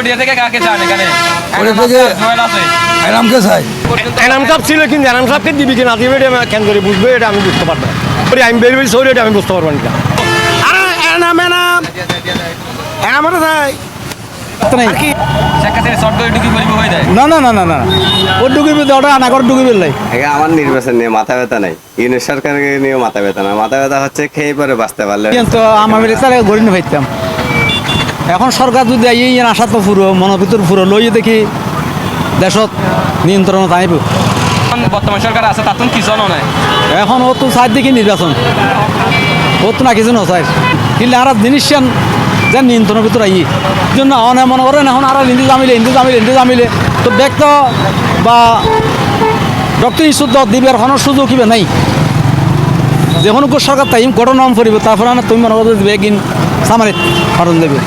চৌডিয়া থেকে কাকে চান এখানে? ওটা থেকে- জয়েল আছে। এনামকে চাই? এনাম সাহেব ছিল কিন্তু এনাম সাহেবকে দিবি কিনা দিবে এটা কেন করে বুঝবে এটা আমি বুঝতে পারব না। আমি বেরি বেরি সরি এটা আমি বুঝতে পারব না এনাম এনাম। এনাম চাই। শেখ হাসিনা শর্ট করে ঢুকি পরিব যায়। না না না না না। ও ডুকিবি ওটা আনাগর ডুকিবি লাই আমার নির্বাচন নিয়ে মাথা ব্যথা নাই। ইউনিট সরকারকে নিয়ে মাথা ব্যথা না মাথা ব্যথা হচ্ছে খেয়ে পরে বাঁচতে পারলে। কিন্তু আমি তারা গড়ি নিভাইতাম এখন সরকার যদি এই আশা তো পুরো মনের ভিতর পুরো লই দেখি দেশত নিয়ন্ত্রণ আইব এখন বর্তমান সরকার আছে তাতুন কিছু নয় এখন ও তো সাইড দেখি নির্বাচন। ও তো না কিছু নয় কিন্তু আর জিনিস যে নিয়ন্ত্রণের ভিতর আই জন্য অনেক মনে করেন এখন আর হিন্দু জামিলে হিন্দু জামিলে হিন্দু জামিলে। তো ব্যক্ত বা ডক্টর ইস্যুত দিবার কোনো সুযোগ কিবা নাই। যে কোনো সরকার তাই কঠোর নাম করিব, তারপরে তুমি মনে করো দিবে। একদিন সামারে খরচ দেবে